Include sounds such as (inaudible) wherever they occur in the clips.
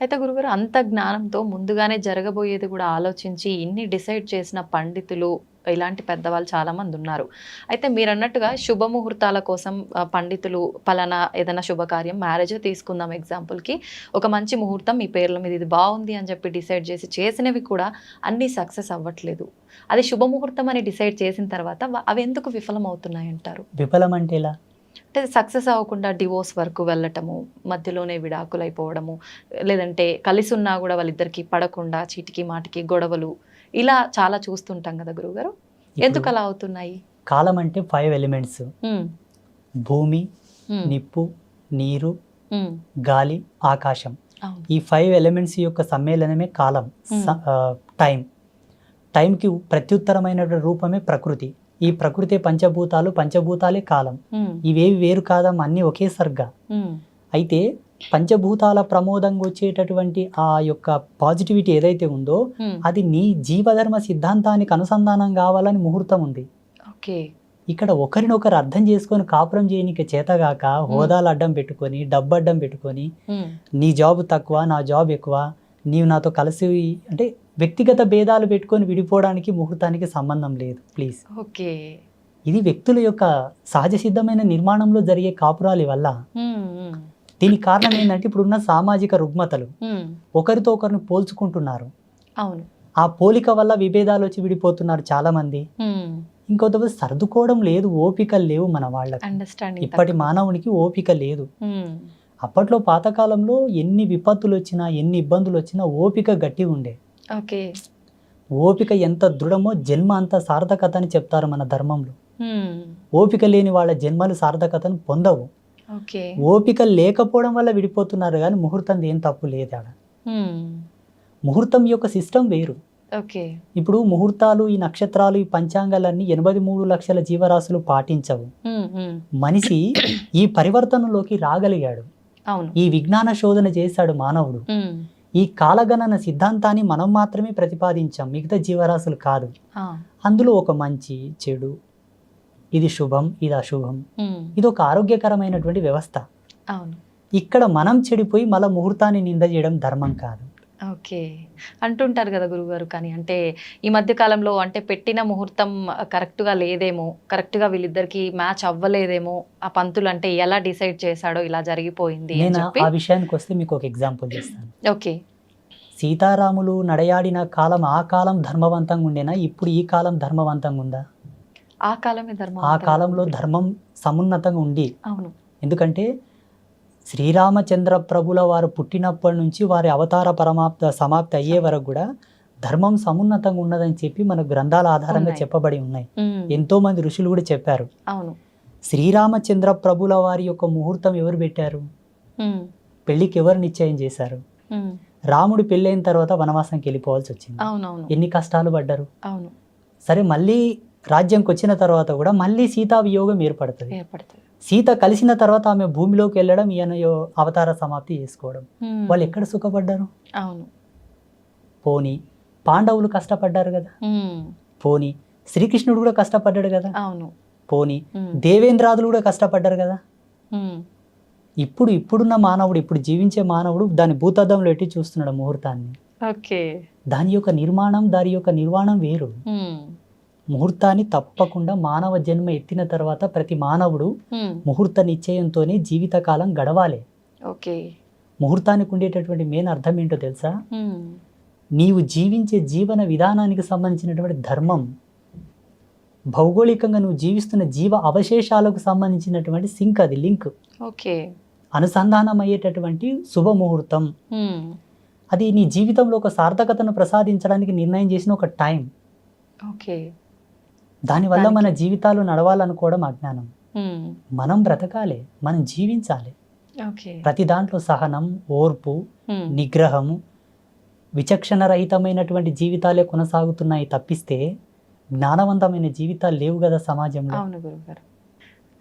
అయితే గురుగారు అంత జ్ఞానంతో ముందుగానే జరగబోయేది కూడా ఆలోచించి ఇన్ని డిసైడ్ చేసిన పండితులు ఇలాంటి పెద్దవాళ్ళు చాలామంది ఉన్నారు. అయితే మీరు అన్నట్టుగా శుభముహూర్తాల కోసం పండితులు పలానా ఏదైనా శుభకార్యం మ్యారేజ్ తీసుకుందాం ఎగ్జాంపుల్కి ఒక మంచి ముహూర్తం మీ పేర్ల మీద ఇది బాగుంది అని చెప్పి డిసైడ్ చేసి చేసినవి కూడా అన్నీ సక్సెస్ అవ్వట్లేదు. అది శుభముహూర్తం అని డిసైడ్ చేసిన తర్వాత అవి ఎందుకు విఫలం అవుతున్నాయి అంటారు విఫలం అంటే ఇలా అంటే సక్సెస్ అవ్వకుండా డివోర్స్ వరకు వెళ్ళటము మధ్యలోనే విడాకులు అయిపోవడము లేదంటే కలిసి ఉన్నా కూడా వాళ్ళిద్దరికి పడకుండా చీటికి మాటికి గొడవలు ఇలా చాలా చూస్తుంటాం కదా గురుగారు ఎందుకు అలా అవుతున్నాయి? కాలం అంటే ఫైవ్ ఎలిమెంట్స్ భూమి నిప్పు నీరు గాలి ఆకాశం. ఈ ఫైవ్ ఎలిమెంట్స్ యొక్క సమ్మేళనమే కాలం టైం టైంకి ప్రత్యుత్తరమైనటువంటి రూపమే ప్రకృతి. ఈ ప్రకృతి పంచభూతాలు పంచభూతాలే కాలం. ఇవేవి వేరు కాదమ్మా అన్నీ ఒకే అయితే పంచభూతాల ప్రమోదంగా వచ్చేటటువంటి ఆ యొక్క పాజిటివిటీ ఏదైతే ఉందో అది నీ జీవధర్మ సిద్ధాంతానికి అనుసంధానం కావాలని ముహూర్తం ఉంది. ఓకే. ఇక్కడ ఒకరినొకరు అర్థం చేసుకొని కాపురం చేయనికి చేతగాక హోదాలు అడ్డం పెట్టుకొని డబ్బు అడ్డం పెట్టుకొని నీ జాబ్ తక్కువ నా జాబ్ ఎక్కువ నీవు నాతో కలిసి అంటే వ్యక్తిగత భేదాలు పెట్టుకొని విడిపోవడానికి ముహూర్తానికి సంబంధం లేదు ప్లీజ్ ఓకే. ఇది వ్యక్తుల యొక్క సహజ సిద్ధమైన నిర్మాణంలో జరిగే కాపురాలి వల్ల దీనికి కారణం ఏంటంటే ఇప్పుడున్న సామాజిక రుగ్మతలు ఒకరితో ఒకరిని పోల్చుకుంటున్నారు. అవును. ఆ పోలిక వల్ల విభేదాలు వచ్చి విడిపోతున్నారు చాలా మంది ఇంకొంతమంది సర్దుకోవడం లేదు ఓపికలు లేవు మన వాళ్ళకి. ఇప్పటి. మానవునికి ఓపిక లేదు. అప్పట్లో పాతకాలంలో ఎన్ని విపత్తులు వచ్చినా ఎన్ని ఇబ్బందులు వచ్చినా ఓపిక గట్టి ఉండే. ఓకే. ఓపిక ఎంత దృఢమో జన్మ అంత సార్థకత అని చెప్తారు మన ధర్మంలో. ఓపిక లేని వాళ్ళ జన్మలు సార్థకతను పొందవు. ఓపిక లేకపోవడం వల్ల విడిపోతున్నారు కానీ ముహూర్తం ఏం తప్పు లేదు ఆడ. ఉమ్, ముహూర్తం యొక్క సిస్టమ్ వేరు. ఇప్పుడు ముహూర్తాలు ఈ నక్షత్రాలు ఈ పంచాంగాలన్నీ ఎనభై మూడు లక్షల జీవరాశులు పాటించవు. మనిషి ఈ పరివర్తనలోకి రాగలిగాడు. ఈ విజ్ఞాన శోధన చేశాడు మానవుడు. ఈ కాలగణన సిద్ధాంతాన్ని మనం మాత్రమే ప్రతిపాదించాం. మిగతా జీవరాశులు కాదు. అందులో ఒక మంచి చెడు ఇది శుభం ఇది అశుభం. ఇది ఒక ఆరోగ్యకరమైనటువంటి వ్యవస్థ. ఇక్కడ మనం చెడిపోయి మళ్ళా ముహూర్తాన్ని నింద చేయడం ధర్మం కాదు. ఓకే. అంటుంటారు కదా గురుగారు కానీ అంటే ఈ మధ్య కాలంలో అంటే పెట్టిన ముహూర్తం కరెక్ట్గా లేదేమో కరెక్ట్గా వీళ్ళిద్దరికి మ్యాచ్ అవ్వలేదేమో ఆ పంతులు అంటే ఎలా డిసైడ్ చేశాడో ఇలా జరిగిపోయింది నేను? ఆ విషయానికి వస్తే మీకు ఒక ఎగ్జాంపుల్ చేస్తాను. ఓకే. సీతారాములు నడయాడిన కాలం ఆ కాలం ధర్మవంతంగా ఉండేనా? ఇప్పుడు ఈ కాలం ధర్మవంతంగా ఉందా? ఆ కాలమే ధర్మం ఆ కాలంలో ధర్మం సమున్నతంగా ఉండి. అవును. ఎందుకంటే శ్రీరామచంద్ర ప్రభుల వారు పుట్టినప్పటి నుంచి వారి అవతార పరమాప్త సమాప్తి అయ్యే వరకు కూడా ధర్మం సమున్నతంగా ఉన్నదని చెప్పి మన గ్రంథాల ఆధారంగా. చెప్పబడి ఉన్నాయి. ఎంతో మంది ఋషులు కూడా చెప్పారు. అవును. శ్రీరామచంద్ర ప్రభుల వారి యొక్క ముహూర్తం ఎవరు పెట్టారు? పెళ్ళికి ఎవరు నిశ్చయం చేశారు? రాముడు పెళ్ళైన తర్వాత వనవాసంకి వెళ్ళిపోవాల్సి వచ్చింది. ఎన్ని కష్టాలు పడ్డారు? అవును. సరే మళ్ళీ రాజ్యంకి వచ్చిన తర్వాత కూడా మళ్ళీ సీతా వియోగం ఏర్పడుతుంది. ఏర్పడుతుంది. సీత కలిసిన తర్వాత ఆమె భూమిలోకి వెళ్ళడం ఈయన అవతార సమాప్తి చేసుకోవడం. వాళ్ళు ఎక్కడ సుఖపడ్డారు? అవును. పోని పాండవులు కష్టపడ్డారు కదా. పోని శ్రీకృష్ణుడు కూడా కష్టపడ్డాడు కదా. అవును. పోని దేవేంద్రాదులు కూడా కష్టపడ్డారు కదా. ఇప్పుడు ఇప్పుడున్న మానవుడు ఇప్పుడు జీవించే మానవుడు దాని భూతద్దంలో ఎట్టి చూస్తున్నాడు ముహూర్తాన్ని. దాని యొక్క నిర్మాణం దాని యొక్క నిర్మాణం వేరు. ముహూర్తాన్ని తప్పకుండా మానవ జన్మ ఎత్తిన తర్వాత ప్రతి మానవుడు ముహూర్త నిశ్చయంతోనే జీవితకాలం గడవాలి. ఓకే. ముహూర్తానికి ఉండేటటువంటి మెయిన్ అర్థం ఏంటో తెలుసా? నీవు జీవించే జీవన విధానానికి సంబంధించినటువంటి ధర్మం భౌగోళికంగా నువ్వు జీవిస్తున్న జీవ అవశేషాలకు సంబంధించినటువంటి సింక్ అది లింక్. ఓకే. అనుసంధానం అయ్యేటటువంటి శుభముహూర్తం అది నీ జీవితంలో ఒక సార్థకతను ప్రసాదించడానికి నిర్ణయం చేసిన ఒక టైం. ఓకే. దానివల్ల మన జీవితాలు నడవాలనుకోవడం అజ్ఞానం. మనం బ్రతకాలి మనం జీవించాలి. ప్రతి దాంట్లో సహనం ఓర్పు నిగ్రహము విచక్షణ రహితమైనటువంటి జీవితాలే కొనసాగుతున్నాయి తప్పిస్తే జ్ఞానవంతమైన జీవితాలు లేవు కదా సమాజంలో.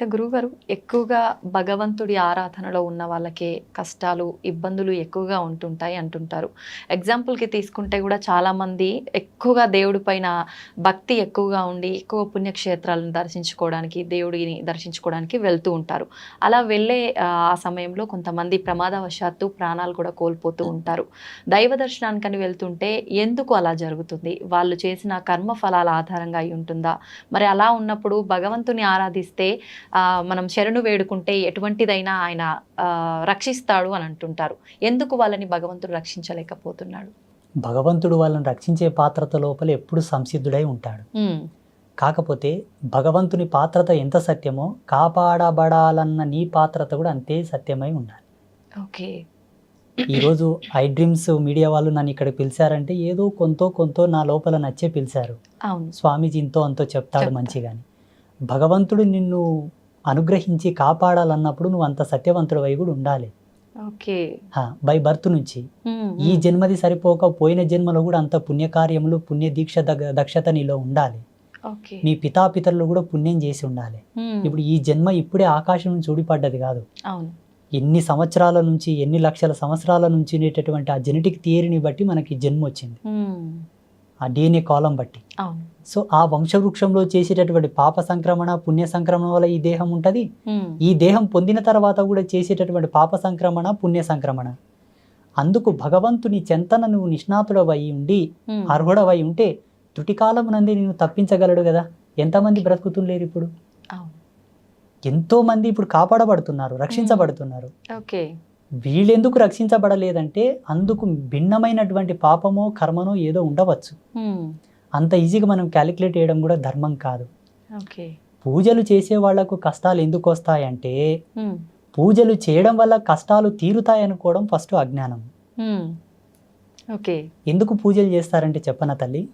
గురువుగారు ఎక్కువగా భగవంతుడి ఆరాధనలో ఉన్న వాళ్ళకే కష్టాలు ఇబ్బందులు ఎక్కువగా ఉంటుంటాయి అంటుంటారు. ఎగ్జాంపుల్కి తీసుకుంటే కూడా చాలామంది ఎక్కువగా దేవుడి పైన భక్తి ఎక్కువగా ఉండి ఎక్కువ పుణ్యక్షేత్రాలను దర్శించుకోవడానికి దేవుడిని దర్శించుకోవడానికి వెళ్తూ ఉంటారు. అలా వెళ్ళే ఆ సమయంలో కొంతమంది ప్రమాదవశాత్తు ప్రాణాలు కూడా కోల్పోతూ ఉంటారు. దైవ దర్శనానికని వెళ్తుంటే ఎందుకు అలా జరుగుతుంది? వాళ్ళు చేసిన కర్మ ఫలాల ఆధారంగా అయి ఉంటుందా? మరి అలా ఉన్నప్పుడు భగవంతుని ఆరాధిస్తే మనం శరణు వేడుకుంటే ఎటువంటిదైనా ఆయన రక్షిస్తాడు అని అంటుంటారు. ఎందుకు వాళ్ళని భగవంతుడు రక్షించలేకపోతున్నాడు? భగవంతుడు వాళ్ళని రక్షించే పాత్రత లోపల ఎప్పుడు సంసిద్ధుడై ఉంటాడు. కాకపోతే భగవంతుని పాత్రత ఎంత సత్యమో కాపాడబడాలన్న నీ పాత్రత కూడా అంతే సత్యమై ఉండాలి. ఓకే. ఈరోజు ఐ డ్రీమ్స్ మీడియా వాళ్ళు నన్ను ఇక్కడ పిలిచారంటే ఏదో కొంతో కొంతో నా లోపల నచ్చే పిలిచారు. స్వామీజీ ఇంతో అంతో చెప్తాడు. మంచిగాని. భగవంతుడు నిన్ను అనుగ్రహించి కాపాడాలన్నప్పుడు నువ్వు అంత సత్యవంతుడు అయి కూడా ఉండాలి. ఓకే. బై బర్త్ నుంచి. ఈ జన్మది సరిపోక పోయిన జన్మలో కూడా అంత పుణ్యకార్యములు పుణ్య దీక్ష దక్షత నీలో ఉండాలి. మీ పితాపితరులు కూడా పుణ్యం చేసి ఉండాలి. ఇప్పుడు ఈ జన్మ ఇప్పుడే ఆకాశం నుంచి ఊడిపడ్డది కాదు. ఎన్ని సంవత్సరాల నుంచి ఎన్ని లక్షల సంవత్సరాల నుంచి ఉండేటటువంటి ఆ జెనెటిక్ థియరీని బట్టి మనకి జన్మ వచ్చింది ఆ డిఎన్ఏ కాలం బట్టి. సో ఆ వంశవృక్షంలో చేసేటటువంటి పాప సంక్రమణ పుణ్య సంక్రమణ వల్ల ఈ దేహం ఉంటుంది. ఈ దేహం పొందిన తర్వాత కూడా చేసేటటువంటి పాప సంక్రమణ పుణ్య సంక్రమణ. అందుకు భగవంతుని చెంతన నువ్వు నిష్ణాతుడవై ఉండి అర్హుడవై ఉంటే త్రుటికాలం నంది నేను తప్పించగలడు కదా. ఎంతమంది బ్రతుకుతుండలేరు ఇప్పుడు? అవును. ఎంతో మంది ఇప్పుడు కాపాడబడుతున్నారు రక్షించబడుతున్నారు. ఓకే. వీళ్ళెందుకు రక్షించబడలేదంటే అందుకు భిన్నమైనటువంటి పాపమో కర్మనో ఏదో ఉండవచ్చు. అంత ఈజీగా మనం క్యాలిక్యులేట్ చేయడం కూడా ధర్మం కాదు. ఓకే. పూజలు చేసే వాళ్ళకు కష్టాలు ఎందుకు వస్తాయంటే పూజలు చేయడం వల్ల కష్టాలు తీరుతాయనుకోవడం ఫస్ట్ అజ్ఞానం. ఓకే. ఎందుకు పూజలు చేస్తారంటే చెప్పన తల్లి?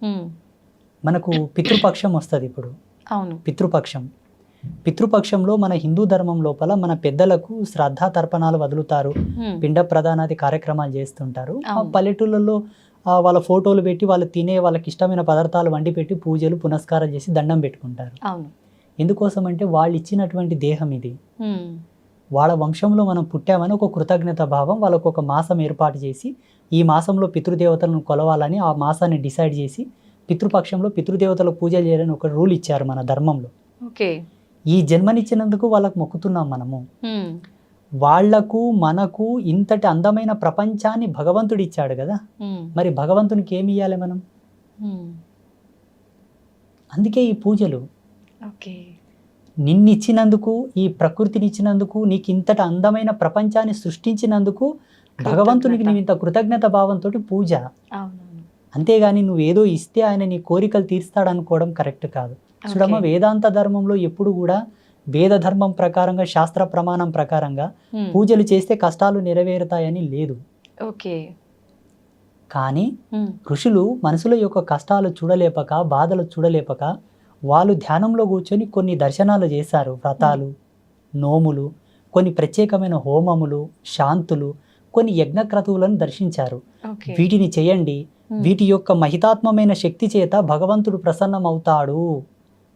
మనకు పితృపక్షం వస్తుంది ఇప్పుడు. అవును. పితృపక్షం. పితృపక్షంలో మన హిందూ ధర్మం లోపల మన పెద్దలకు శ్రద్ధా తర్పణాలు వదులుతారు. పిండ ప్రధానాది కార్యక్రమాలు చేస్తుంటారు. పల్లెటూళ్ళలో వాళ్ళ ఫోటోలు పెట్టి వాళ్ళు తినే వాళ్ళకి ఇష్టమైన పదార్థాలు వండి పెట్టి పూజలు పునస్కారం చేసి దండం పెట్టుకుంటారు. ఎందుకోసం అంటే వాళ్ళు ఇచ్చినటువంటి దేహం ఇది. వాళ్ళ వంశంలో మనం పుట్టామని ఒక కృతజ్ఞత భావం వాళ్ళకు ఒక మాసం ఏర్పాటు చేసి ఈ మాసంలో పితృదేవతలను కొలవాలని ఆ మాసాన్ని డిసైడ్ చేసి పితృపక్షంలో పితృదేవతలకు పూజలు చేయాలని ఒక రూల్ ఇచ్చారు మన ధర్మంలో. ఓకే. ఈ జన్మనిచ్చినందుకు వాళ్ళకు మొక్కుతున్నాం మనము. వాళ్ళకు మనకు ఇంతటి అందమైన ప్రపంచాన్ని భగవంతుడు ఇచ్చాడు కదా. మరి భగవంతునికి ఏమి ఇవ్వాలి మనం? అందుకే ఈ పూజలు. ఓకే. నిన్నిచ్చినందుకు ఈ ప్రకృతిని ఇచ్చినందుకు నీకు ఇంతటి అందమైన ప్రపంచాన్ని సృష్టించినందుకు భగవంతునికి నువ్వు ఇంత కృతజ్ఞత భావంతో పూజ. అంతేగాని నువ్వు ఏదో ఇస్తే ఆయన నీ కోరికలు తీర్స్తాడనుకోవడం కరెక్ట్ కాదు. చూడమ్మ. వేదాంత ధర్మంలో ఎప్పుడు కూడా వేద ధర్మం ప్రకారంగా శాస్త్ర ప్రమాణం ప్రకారంగా ఉమ్, పూజలు చేస్తే కష్టాలు నెరవేరుతాయని లేదు. ఓకే కానీ ఉమ్, ఋషులు మనుషుల యొక్క కష్టాలు చూడలేపక బాధలు చూడలేపక వాళ్ళు ధ్యానంలో కూర్చొని కొన్ని దర్శనాలు చేశారు. వ్రతాలు నోములు కొన్ని ప్రత్యేకమైన హోమములు శాంతులు కొన్ని యజ్ఞక్రతువులను దర్శించారు. వీటిని చేయండి. వీటి యొక్క మహితాత్మమైన శక్తి చేత భగవంతుడు ప్రసన్నమవుతాడు.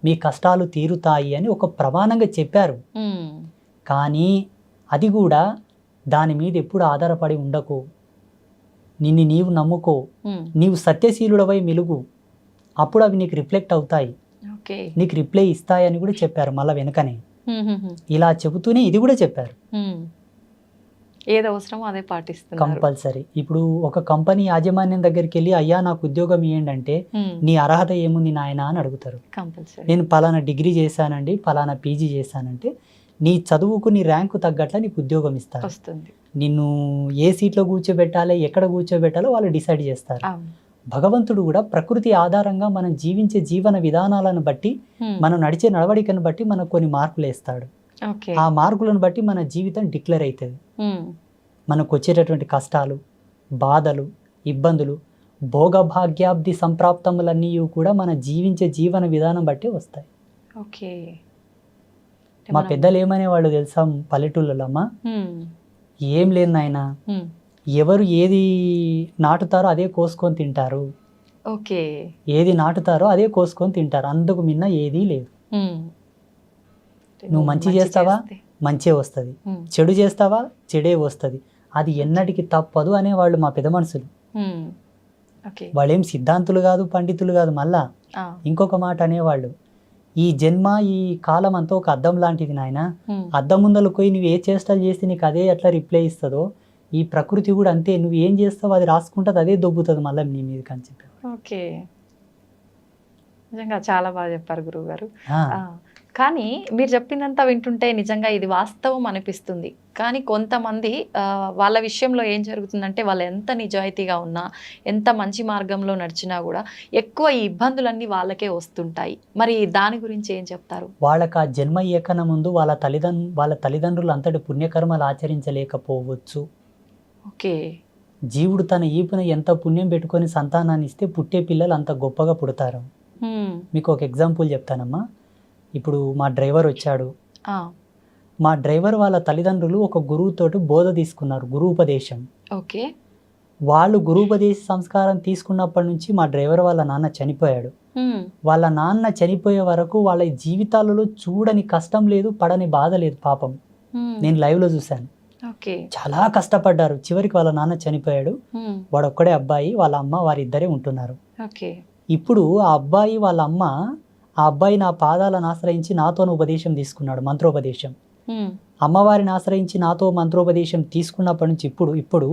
మీ కష్టాలు తీరుతాయి అని ఒక ప్రమాణంగా చెప్పారు. కానీ అది కూడా దాని మీద ఎప్పుడు ఆధారపడి ఉండకు. నిన్ను నీవు నమ్ముకో. నీవు సత్యశీలుడవై మెలుగు. అప్పుడు అవి నీకు రిఫ్లెక్ట్ అవుతాయి. నీకు రిప్లై ఇస్తాయని కూడా చెప్పారు మళ్ళీ వెనకనే. ఇలా చెబుతూనే ఇది కూడా చెప్పారు. ఏది అవసరమో అదే పాటిస్తున్నారు. కంపల్సరీ. ఇప్పుడు ఒక కంపెనీ యాజమాన్యం దగ్గరికి వెళ్ళి అయ్యా నాకు ఉద్యోగం ఇవ్వండి అంటే నీ అర్హత ఏముంది నాయన? అని అడుగుతారు. కంపల్సరీ. నేను పలానా డిగ్రీ చేశానండి పలానా పీజీ చేశానంటే నీ చదువుకు నీ ర్యాంకు తగ్గట్ల నీకు ఉద్యోగం ఇస్తారు. నిన్ను ఏ సీట్లో కూర్చోబెట్టాలి ఎక్కడ కూర్చోబెట్టాలో వాళ్ళు డిసైడ్ చేస్తారు. భగవంతుడు కూడా ప్రకృతి ఆధారంగా మనం జీవించే జీవన విధానాలను బట్టి మనం నడిచే నడవడికను బట్టి మనకు కొన్ని మార్కులు వేస్తాడు. ఆ మార్కులను బట్టి మన జీవితం డిక్లేర్ అవుతుంది మనకు వచ్చేటటువంటి కష్టాలు బాధలు ఇబ్బందులు భోగభాగ్యాబ్ది సంప్రాప్తములన్నీ కూడా మన జీవించే జీవన విధానం బట్టి వస్తాయి. ఓకే. మా పెద్దలు ఏమనేవాళ్ళు తెలుసా పల్లెటూళ్ళలో అమ్మ ఉమ్, ఏం లేదు నాయన. ఎవరు ఏది నాటుతారో అదే కోసుకొని తింటారు. ఓకే. ఏది నాటుతారో అదే కోసుకొని తింటారు. అందుకు మిన్న ఏదీ లేదు. నువ్వు మంచి చేస్తావా? మంచే వస్తుంది. చెడు చేస్తావా? చెడే వస్తుంది. అది ఎన్నటికి తప్పదు అనేవాళ్ళు మా పెద్ద మనుషులు. వాళ్ళేం సిద్ధాంతులు కాదు పండితులు కాదు మళ్ళా ఇంకొక మాట అనేవాళ్ళు. ఈ జన్మ ఈ కాలం అంతా ఒక అద్దం లాంటిది నాయన. అద్దం ముందరకు పోయి నువ్వు ఏ చేష్టలు చేస్తే నీకు అదే ఎట్లా రిప్లై ఇస్తుందో ఈ ప్రకృతి కూడా అంతే. నువ్వు ఏం చేస్తావో అది రాసుకుంటుంది అదే దొబ్బుతుంది మళ్ళీ నీ మీదకి అని చెప్పారు ఓకే. నిజంగా చాలా బాగా చెప్పారు గురువు గారు కానీ మీరు చెప్పిందంతా వింటుంటే నిజంగా ఇది వాస్తవం అనిపిస్తుంది. కానీ కొంతమంది వాళ్ళ విషయంలో ఏం జరుగుతుందంటే వాళ్ళు ఎంత నిజాయితీగా ఉన్నా ఎంత మంచి మార్గంలో నడిచినా కూడా ఎక్కువ ఈ ఇబ్బందులన్నీ వాళ్ళకే వస్తుంటాయి. మరి దాని గురించి ఏం చెప్తారు? వాళ్ళకి ఆ జన్మ ఏకన ముందు వాళ్ళ తల్లిదండ్రు వాళ్ళ తల్లిదండ్రులు అంతటి పుణ్యకర్మలు ఆచరించలేకపోవచ్చు. ఓకే. జీవుడు తన ఈపున ఎంత పుణ్యం పెట్టుకొని సంతానాన్ని ఇస్తే పుట్టే పిల్లలు అంత గొప్పగా పుడతారు. మీకు ఒక ఎగ్జాంపుల్ చెప్తానమ్మా. ఇప్పుడు మా డ్రైవర్ వచ్చాడు. మా డ్రైవర్ వాళ్ళ తల్లిదండ్రులు ఒక గురువుతోటి బోధ తీసుకున్నారు గురువుపదేశం. ఓకే. వాళ్ళు గురువుపదేశ సంస్కారం తీసుకున్నప్పటి నుంచి మా డ్రైవర్ వాళ్ళ నాన్న చనిపోయాడు. వాళ్ళ నాన్న చనిపోయే వరకు వాళ్ళ జీవితాలలో చూడని కష్టం లేదు పడని బాధ లేదు పాపం. నేను లైవ్లో చూశాను. ఓకే. చాలా కష్టపడ్డారు. చివరికి వాళ్ళ నాన్న చనిపోయాడు. వాడు ఒక్కడే అబ్బాయి వాళ్ళ అమ్మ వారిద్దరే ఉంటున్నారు. ఓకే. ఇప్పుడు ఆ అబ్బాయి వాళ్ళ అమ్మ ఆ అబ్బాయి నా పాదాలను ఆశ్రయించి నాతోను ఉపదేశం తీసుకున్నాడు మంత్రోపదేశం. అమ్మవారిని ఆశ్రయించి నాతో మంత్రోపదేశం తీసుకున్నప్పటి నుంచి ఇప్పుడు ఇప్పుడు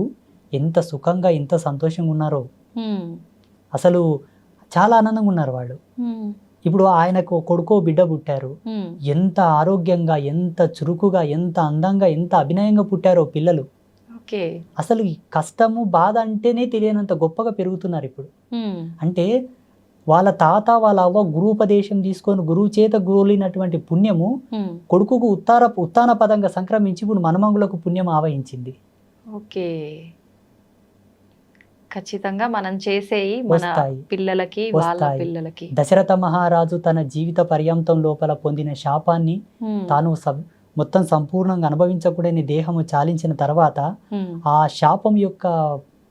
ఎంత సుఖంగా ఎంత సంతోషంగా ఉన్నారో. అసలు చాలా ఆనందంగా ఉన్నారు వాళ్ళు. ఇప్పుడు ఆయనకు కొడుకో బిడ్డ పుట్టారు. ఎంత ఆరోగ్యంగా ఎంత చురుకుగా ఎంత అందంగా ఎంత అభినయంగా పుట్టారో పిల్లలు అసలు కష్టము బాధ అంటేనే తెలియనంత గొప్పగా పెరుగుతున్నారు ఇప్పుడు. అంటే వాళ్ళ తాత వాళ్ళ అవ్వ గురువుపదేశం తీసుకొని గురువు చేత గురువులైనటువంటి పుణ్యము. కొడుకుకు ఉత్తార ఉత్తాన పదంగా సంక్రమించి ఇప్పుడు మనమంగులకు పుణ్యం ఆవహించింది ఓకే ఖచ్చితంగా మనం వస్తాయి. పిల్లలకి వాళ్ళ. పిల్లలకి దశరథ మహారాజు తన జీవిత పర్యంతం లోపల పొందిన శాపాన్ని. తాను మొత్తం సంపూర్ణంగా అనుభవించకూడని దేహము చాలించిన తర్వాత. ఆ శాపం యొక్క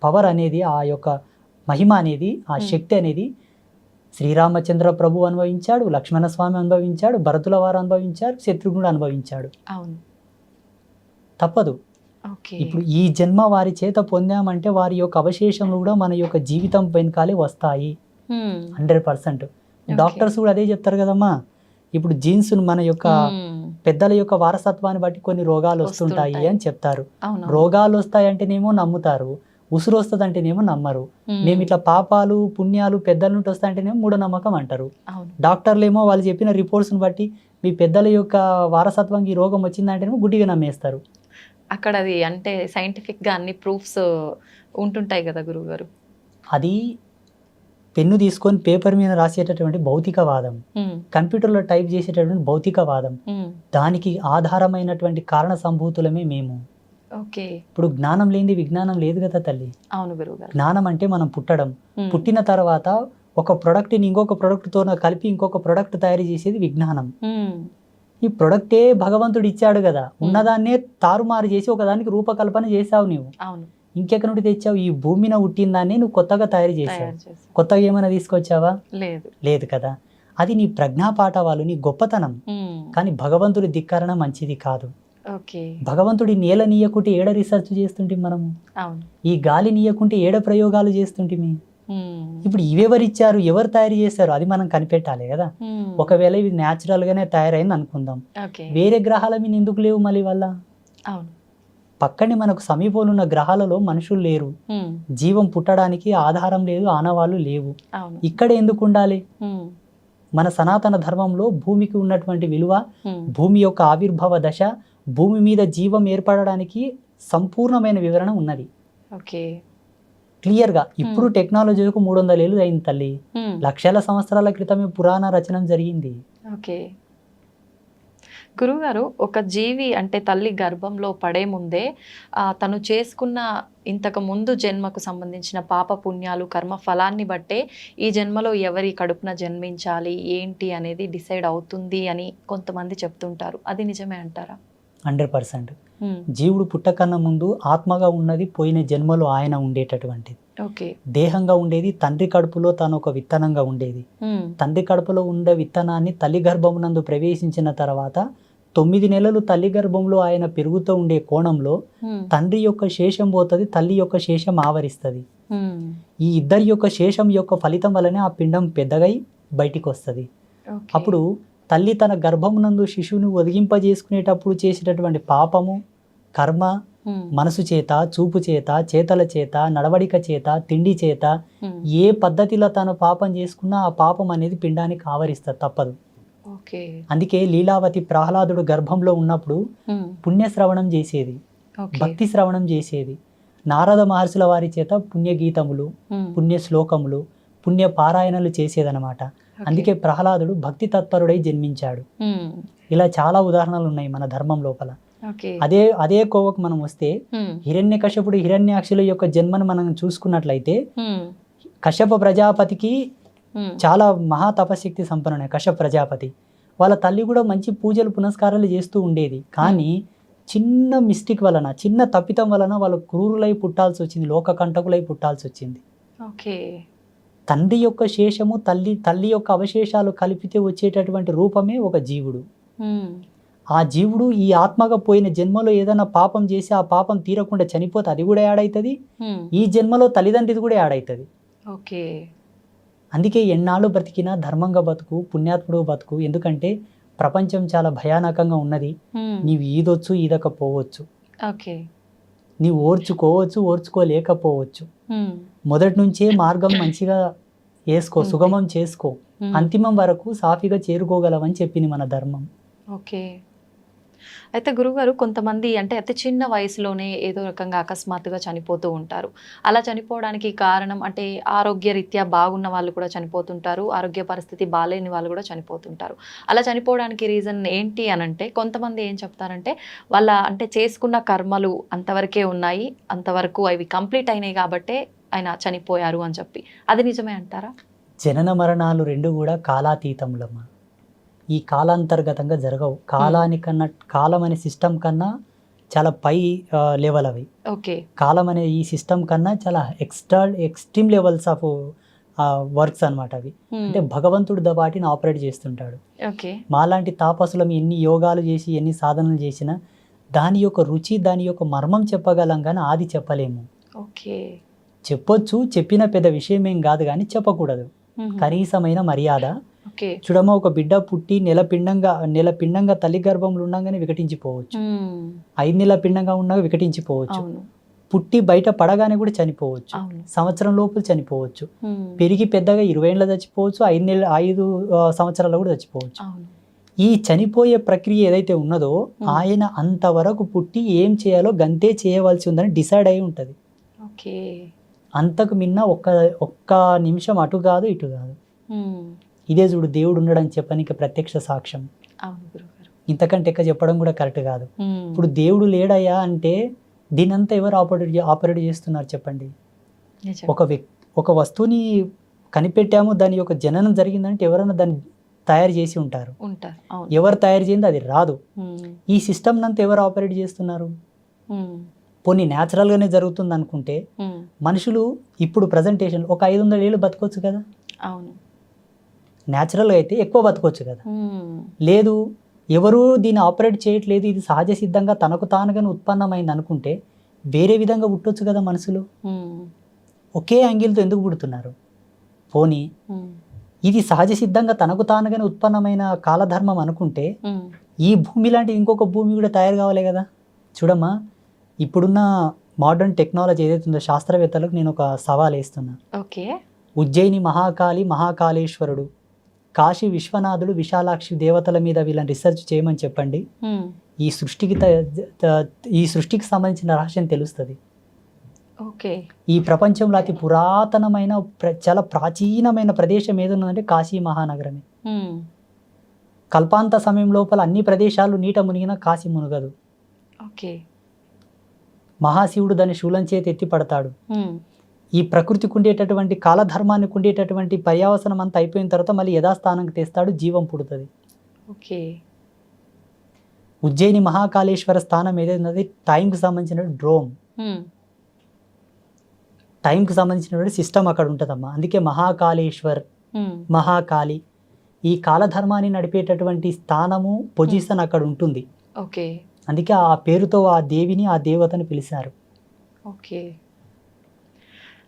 పవర్ అనేది ఆ యొక్క మహిమ అనేది ఆ. శక్తి అనేది శ్రీరామచంద్ర ప్రభు అనుభవించాడు లక్ష్మణ స్వామి అనుభవించాడు భరతుల వారు అనుభవించారు శత్రుఘ్నుడు అనుభవించాడు. అవును. తప్పదు. ఇప్పుడు ఈ జన్మ వారి చేత పొందామంటే వారి యొక్క అవశేషములు కూడా మన యొక్క జీవితం వెనకాలే వస్తాయి. Hundred percent. డాక్టర్స్ కూడా అదే చెప్తారు కదమ్మా. ఇప్పుడు జీన్స్ మన యొక్క. పెద్దల యొక్క వారసత్వాన్ని బట్టి కొన్ని రోగాలు వస్తుంటాయి. అని చెప్తారు. రోగాలు వస్తాయంటేనేమో నమ్ముతారు. ఉసురు వస్తుందంటేనేమో నమ్మరు. హ్మ్. మేము ఇట్లా పాపాలు పుణ్యాలు పెద్దల నుండి వస్తాయంటేనేమో మూఢనమ్మకం అంటారు. డాక్టర్లు ఏమో వాళ్ళు చెప్పిన రిపోర్ట్స్ని బట్టి మీ పెద్దల యొక్క వారసత్వంకి ఈ రోగం వచ్చిందంటేనేమో గుడ్డిగా నమ్మేస్తారు. అక్కడ అది అంటే సైంటిఫిక్గా అన్ని ప్రూఫ్స్ ఉంటుంటాయి కదా గురువు గారు అది పెన్ను తీసుకొని పేపర్ మీద రాసేటటువంటి భౌతికవాదం. కంప్యూటర్లో టైప్ చేసేటటువంటి భౌతికవాదం. దానికి ఆధారమైనటువంటి కారణ సంభూతులమే మేము. ఓకే. ఇప్పుడు జ్ఞానం లేనిది విజ్ఞానం లేదు కదా తల్లి? అవును గురువు గారు. జ్ఞానం అంటే మనం పుట్టడం. పుట్టిన తర్వాత ఒక ప్రొడక్ట్ని ఇంకొక ప్రొడక్ట్తో కలిపి ఇంకొక ప్రొడక్ట్ తయారు చేసేది విజ్ఞానం. ఈ ప్రొడక్టే భగవంతుడు ఇచ్చాడు కదా ఉన్నదాన్నే తారుమారు చేసి ఒకదానికి రూపకల్పన చేసావు నువ్వు అవును. ఇంకెక్కడి నుండి తెచ్చావు? ఈ భూమిన పుట్టిన దాన్ని నువ్వు కొత్తగా తయారు చేసావు కొత్తగా ఏమైనా తీసుకొచ్చావా? లేదు. లేదు కదా. అది నీ ప్రజ్ఞాపాఠవాలు నీ గొప్పతనం. కానీ భగవంతుడి ధిక్కరణ మంచిది కాదు. భగవంతుడి నేల నీయకుంటే ఏడ రీసెర్చ్ చేస్తుంటే మనము ఈ గాలి నీయకుంటే ఏడ ప్రయోగాలు చేస్తుంటిమి? హ్మ్. ఇప్పుడు ఇవెవరు ఇచ్చారు ఎవరు తయారు చేశారు? అది మనం కనిపెట్టాలి కదా. ఒకవేళ ఇది natural గానే తయారైంది అనుకుందాం. వేరే గ్రహాల మీద ఎందుకు లేవు మళ్ళీ వల్ల పక్కనే మనకు సమీపంలో ఉన్న గ్రహాలలో మనుషులు లేరు. జీవం పుట్టడానికి ఆధారం లేదు ఆనవాళ్ళు లేవు. ఇక్కడ ఎందుకు ఉండాలి. మన సనాతన ధర్మంలో భూమికి ఉన్నటువంటి విలువ. భూమి యొక్క ఆవిర్భావ దశ భూమి మీద జీవం ఏర్పడడానికి సంపూర్ణమైన వివరణ ఉన్నది. ఓకే. క్లియర్గా. ఇప్పుడు టెక్నాలజీకు మూడు వందల ఏళ్ళు అయింది తల్లి. లక్షల సంవత్సరాల క్రితమే పురాణ రచనం జరిగింది. ఓకే. గురువుగారు ఒక జీవి అంటే తల్లి గర్భంలో పడే ముందే తను చేసుకున్న ఇంతకు ముందు జన్మకు సంబంధించిన పాప పుణ్యాలు కర్మ ఫలాన్ని బట్టే ఈ జన్మలో ఎవరి కడుపున జన్మించాలి ఏంటి అనేది డిసైడ్ అవుతుంది అని కొంతమంది చెప్తుంటారు. అది నిజమే అంటారా? Hundred percent. జీవుడు పుట్టకన్నా ముందు ఆత్మగా ఉన్నది పోయిన జన్మలో ఆయన ఉండేటటువంటిది. దేహంగా ఉండేది తండ్రి కడుపులో తాను ఒక విత్తనంగా ఉండేది. తండ్రి కడుపులో ఉండే విత్తనాన్ని తల్లి గర్భమునందు ప్రవేశించిన తర్వాత తొమ్మిది నెలలు తల్లి గర్భంలో ఆయన పెరుగుతూ ఉండే కోణంలో తండ్రి యొక్క శేషం పోతుంది తల్లి యొక్క శేషం ఆవరిస్తుంది. ఈ ఇద్దరి యొక్క శేషం యొక్క ఫలితం వల్లనే ఆ పిండం పెద్దగై బయటికి వస్తుంది. అప్పుడు తల్లి తన గర్భమునందు శిశువుని ఒదిగింపజేసుకునేటప్పుడు చేసేటటువంటి పాపము కర్మ మనసు చేత చూపు చేత చేతల చేత నడవడిక చేత తిండి చేత ఏ పద్ధతిలో తను పాపం చేసుకున్నా ఆ పాపం అనేది పిండానికి ఆవరిస్తుంది తప్పదు. అందుకే లీలావతి ప్రహ్లాదుడు గర్భంలో ఉన్నప్పుడు పుణ్యశ్రవణం చేసేది భక్తి శ్రవణం చేసేది. నారద మహర్షుల వారి చేత పుణ్యగీతములు పుణ్య శ్లోకములు పుణ్య పారాయణలు చేసేదనమాట. అందుకే ప్రహ్లాదుడు భక్తి తత్పరుడై జన్మించాడు. ఇలా చాలా ఉదాహరణలు ఉన్నాయి మన ధర్మం లోపల. అదే అదే కోవకు మనం వస్తే హిరణ్య కశ్యపుడు హిరణ్యాక్షుల యొక్క జన్మను మనం చూసుకున్నట్లయితే కశ్యప ప్రజాపతికి చాలా మహా తపశక్తి సంపన్నుడే కశ్యప ప్రజాపతి. వాళ్ళ తల్లి కూడా మంచి పూజలు పునస్కారాలు చేస్తూ ఉండేది. కానీ చిన్న మిస్టేక్ వలన చిన్న తప్పితం వలన వాళ్ళు క్రూరులై పుట్టాల్సి వచ్చింది లోక కంటకులై పుట్టాల్సి వచ్చింది. ఓకే. తండ్రి యొక్క శేషము తల్లి తల్లి యొక్క అవశేషాలు కలిపితే వచ్చేటటువంటి రూపమే ఒక జీవుడు. ఆ జీవుడు ఈ ఆత్మగా పోయిన జన్మలో ఏదైనా పాపం చేసి ఆ పాపం తీరకుండా చనిపోతే అది కూడా యాడ్ అవుతుంది ఈ జన్మలో తల్లిదండ్రిది కూడా యాడ్ అవుతుంది ఓకే. అందుకే ఎన్నాళ్ళు బ్రతికినా ధర్మంగా బతుకు పుణ్యాత్ముడు బతుకు. ఎందుకంటే ప్రపంచం చాలా భయానకంగా ఉన్నది. నీవు ఈదొచ్చు ఈదకపోవచ్చు. ఓకే. నీవు ఓర్చుకోవచ్చు ఓర్చుకోలేకపోవచ్చు. మొదటి నుంచే మార్గం మంచిగా వేసుకో. సుగమం చేసుకో. అంతిమం వరకు సాఫీగా చేరుకోగలవని చెప్పింది మన ధర్మం. ఓకే. అయితే గురుగారు కొంతమంది అంటే అతి చిన్న వయసులోనే ఏదో రకంగా అకస్మాత్తుగా చనిపోతూ ఉంటారు. అలా చనిపోవడానికి కారణం అంటే ఆరోగ్య రీత్యా బాగున్న వాళ్ళు కూడా చనిపోతుంటారు. ఆరోగ్య పరిస్థితి బాగాలేని వాళ్ళు కూడా చనిపోతుంటారు. అలా చనిపోవడానికి రీజన్ ఏంటి అని అంటే కొంతమంది ఏం చెప్తారంటే వాళ్ళ అంటే చేసుకున్న కర్మలు అంతవరకే ఉన్నాయి. అంతవరకు అవి కంప్లీట్ అయినాయి కాబట్టే ఆయన చనిపోయారు అని చెప్పి. అది నిజమే అంటారా? జనన మరణాలు రెండు కూడా కాలాతీతములమ్మా. ఈ కాలాంతర్గతంగా జరగవు. కాలానికన్నా కాలం అనే సిస్టమ్ కన్నా చాలా పై లెవెల్ అవి. ఓకే. కాలం అనే ఈ సిస్టమ్ కన్నా చాలా extra extreme levels of works అన్నమాట అవి. అంటే భగవంతుడు ద వాటిని ఆపరేట్ చేస్తుంటాడు. మాలాంటి తాపసులం ఎన్ని యోగాలు చేసి ఎన్ని సాధనలు చేసినా దాని యొక్క రుచి దాని యొక్క మర్మం చెప్పగలం కానీ ఆది చెప్పలేము. ఓకే. చెప్పొచ్చు చెప్పిన పెద్ద విషయం ఏం కాదు కానీ చెప్పకూడదు. కనీసమైన మర్యాద. చూడమ్మ ఒక బిడ్డ పుట్టి నెల పిండంగా నెల పిండంగా తల్లి గర్భంలో ఉండగానే వికటించిపోవచ్చు. ఐదు నెలల పిండంగా ఉండగా వికటించిపోవచ్చు. పుట్టి బయట పడగానే కూడా చనిపోవచ్చు. సంవత్సరం లోపల చనిపోవచ్చు. పెరిగి పెద్దగా ఇరవై ఏళ్ళ చచ్చిపోవచ్చు ఐదు నెలల ఐదు సంవత్సరాల్లో కూడా చచ్చిపోవచ్చు. ఈ చనిపోయే ప్రక్రియ ఏదైతే ఉన్నదో. ఆయన అంతవరకు పుట్టి ఏం చేయాలో గంతే చేయవలసి ఉందని డిసైడ్ అయి ఉంటుంది. ఓకే. అంతకు మిన్న ఒక్క ఒక్క నిమిషం అటు కాదు ఇటు కాదు. ఇదే చూడు దేవుడు ఉండడని చెప్పడానికి ప్రత్యక్ష సాక్ష్యం. ఇంతకంటే ఎక్క చెప్పడం కూడా కరెక్ట్ కాదు. ఇప్పుడు దేవుడు లేడయ్యా అంటే దీనంతా ఎవరు ఆపరేట్ ఆపరేట్ చేస్తున్నారు చెప్పండి. ఒక వ్యక్ ఒక వస్తువుని కనిపెట్టాము దాని యొక్క జననం జరిగిందంటే ఎవరైనా దాన్ని తయారు చేసి ఉంటారు. ఎవరు తయారు చేయింది అది రాదు. ఈ సిస్టమ్ నంతా ఎవరు ఆపరేట్ చేస్తున్నారు? పోనీ న్యాచురల్గానే జరుగుతుంది అనుకుంటే మనుషులు ఇప్పుడు ప్రజెంటేషన్ ఒక ఐదు వందల ఏళ్ళు బతకొచ్చు కదా? అవును. న్యాచురల్గా అయితే ఎక్కువ బతకొచ్చు కదా. ఉమ్, లేదు ఎవరు దీన్ని ఆపరేట్ చేయట్లేదు ఇది సహజ సిద్ధంగా తనకు తానుగానే ఉత్పన్నమైంది అనుకుంటే వేరే విధంగా పుట్టొచ్చు కదా మనుషులు ఉమ్, ఒకే యాంగిల్తో ఎందుకు పుడుతున్నారు? పోనీ ఉమ్, ఇది సహజ సిద్ధంగా తనకు తానుగానే ఉత్పన్నమైన కాలధర్మం అనుకుంటే ఈ భూమి లాంటి ఇంకొక భూమి కూడా తయారు కావాలి కదా. చూడమ్మా ఇప్పుడున్న మోడర్న్ టెక్నాలజీ ఏదైతే ఉందో శాస్త్రవేత్తలకు నేను ఒక సవాల్ వేస్తున్నా ఓకే. ఉజ్జయిని మహాకాళి మహాకాళేశ్వరుడు. కాశీ విశ్వనాథుడు విశాలాక్షి దేవతల మీద వీళ్ళని రీసెర్చ్ చేయమని చెప్పండి. ఈ సృష్టికి ఈ సృష్టికి సంబంధించిన రహస్యం తెలుస్తుంది. ఓకే. ఈ ప్రపంచంలో అతి పురాతనమైన ప్ర- చాలా ప్రాచీనమైన ప్రదేశం ఏదున్నదంటే కాశీ మహానగరమే. కల్పాంత సమయం లోపల అన్ని ప్రదేశాలు నీట మునిగిన కాశీ మునగదు. ఓకే. మహాశివుడు దాన్ని శూలం చేతి ఎత్తి పడతాడు. ఈ ప్రకృతికి ఉండేటటువంటి కాలధర్మానికి ఉండేటటువంటి పర్యావసనం అంతా అయిపోయిన తర్వాత మళ్ళీ యథాస్థానంకి తెస్తాడు జీవం పుడుతుంది. ఓకే. ఉజ్జయిని మహాకాళేశ్వర స్థానం ఏదైతే టైంకి సంబంధించిన డ్రోమ్ టైంకి సంబంధించినటువంటి సిస్టమ్ అక్కడ ఉంటుందమ్మా. అందుకే మహాకాళేశ్వర్ మహాకాళి. ఈ కాలధర్మాన్ని నడిపేటటువంటి స్థానము పొజిషన్ అక్కడ ఉంటుంది. ఓకే. అందుకే ఆ పేరుతో ఆ దేవిని ఆ దేవతని పిలిచారు ఓకే.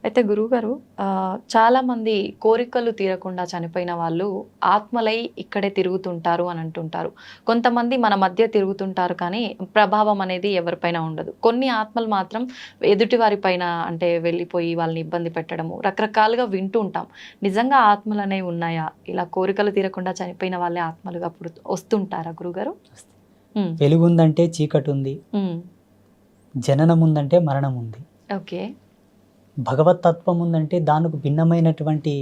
అయితే గురువుగారు ఆ, చాలా మంది కోరికలు తీరకుండా చనిపోయిన వాళ్ళు ఆత్మలై ఇక్కడే తిరుగుతుంటారు అని అంటుంటారు. కొంతమంది మన మధ్య తిరుగుతుంటారు కానీ ప్రభావం అనేది ఎవరిపైన ఉండదు. కొన్ని ఆత్మలు మాత్రం ఎదుటి వారి పైన అంటే వెళ్ళిపోయి వాళ్ళని ఇబ్బంది పెట్టడము రకరకాలుగా వింటూ ఉంటాం. నిజంగా ఆత్మలు అనేవి ఉన్నాయా? ఇలా కోరికలు తీరకుండా చనిపోయిన వాళ్ళే ఆత్మలుగా పుడుతూ వస్తుంటారా గురుగారు వెలుగుందంటే చీకటి ఉంది. జననం ఉందంటే మరణం ఉంది. ఓకే. భగవతత్వం ఉందంటే దానికి భిన్నమైనటువంటి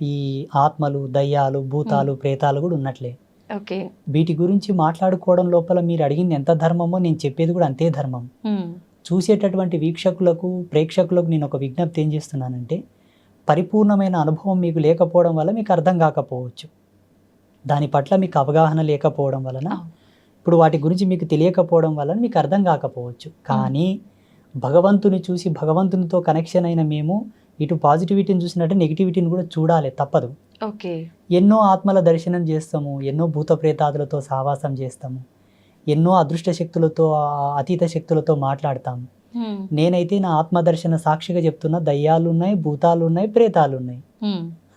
ఈ ఆత్మలు దయ్యాలు భూతాలు ప్రేతాలు కూడా ఉన్నట్లే. ఓకే. వీటి గురించి మాట్లాడుకోవడం లోపల మీరు అడిగింది ఎంత ధర్మమో నేను చెప్పేది కూడా అంతే ధర్మం. ఉమ్, చూసేటటువంటి వీక్షకులకు ప్రేక్షకులకు నేను ఒక విజ్ఞప్తి ఏం చేస్తున్నానంటే పరిపూర్ణమైన అనుభవం మీకు లేకపోవడం వల్ల మీకు అర్థం కాకపోవచ్చు. దాని పట్ల మీకు అవగాహన లేకపోవడం వలన. ఇప్పుడు వాటి గురించి మీకు తెలియకపోవడం వలన మీకు అర్థం కాకపోవచ్చు. కానీ భగవంతుని చూసి భగవంతునితో కనెక్షన్ అయిన మేము ఇటు పాజిటివిటీని చూసినట్టు నెగిటివిటీని కూడా చూడాలి తప్పదు. ఓకే. ఎన్నో ఆత్మల దర్శనం చేస్తాము ఎన్నో భూత ప్రేతాదులతో సావాసం చేస్తాము ఎన్నో అదృష్ట శక్తులతో అతీత శక్తులతో మాట్లాడతాము. నేనైతే నా ఆత్మదర్శన సాక్షిగా చెప్తున్నా దయ్యాలు ఉన్నాయి భూతాలు ఉన్నాయి ప్రేతాలు ఉన్నాయి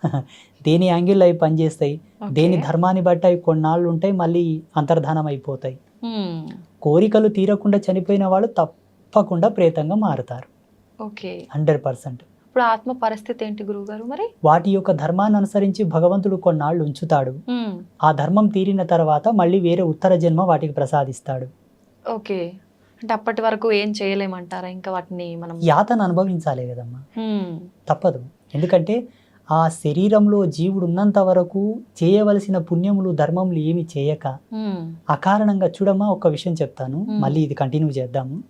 (laughs) దేని యాంగిల్ అవి పనిచేస్తాయి. దేని ధర్మాన్ని బట్టి అవి కొన్నాళ్ళు ఉంటాయి మళ్ళీ అంతర్ధానం అయిపోతాయి. కోరికలు తీరకుండా చనిపోయిన వాళ్ళు తప్పకుండా ప్రేతంగా మారుతారు. ఓకే. Hundred percent. ఇప్పుడు ఆత్మ పరిస్థితి ఏంటి గురువుగారు మరి? వాటి యొక్క ధర్మాన్ని అనుసరించి భగవంతుడు కొన్నాళ్ళు ఉంచుతాడు. ఆ ధర్మం తీరిన తర్వాత మళ్ళీ వేరే ఉత్తర జన్మ వాటికి ప్రసాదిస్తాడు. ఓకే. అంటే అప్పటి వరకు ఏం చేయలేమంటారా ఇంకా వాటిని మనం? యాతను అనుభవించాలి కదమ్మా. తప్పదు. ఎందుకంటే ఆ శరీరంలో జీవుడు ఉన్నంత వరకు చేయవలసిన పుణ్యములు ధర్మములు ఏమి చేయక అకారణంగా చూడమ్మా ఒక విషయం చెప్తాను. మళ్ళీ ఇది కంటిన్యూ చేద్దాము.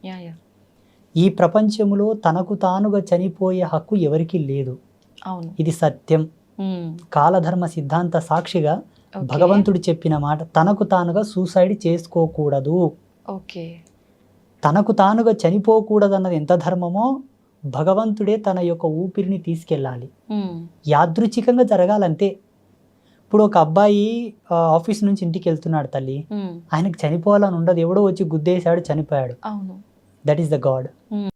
ఈ ప్రపంచంలో తనకు తానుగా చనిపోయే హక్కు ఎవరికీ లేదు. అవును. ఇది సత్యం. కాలధర్మ సిద్ధాంత సాక్షిగా. భగవంతుడు చెప్పిన మాట తనకు తానుగా సూసైడ్ చేసుకోకూడదు. ఓకే. తనకు తానుగా చనిపోకూడదన్నది ఎంత ధర్మమో భగవంతుడే తన యొక్క ఊపిరిని తీసుకెళ్ళాలి. యాదృచ్ఛికంగా జరగాలంతే. ఇప్పుడు ఒక అబ్బాయి ఆఫీస్ నుంచి ఇంటికి వెళ్తున్నాడు తల్లి. ఆయనకు చనిపోవాలని ఉండదు. ఎవడో వచ్చి గుద్దేశాడు చనిపోయాడు. అవును. that is the god. Hmm.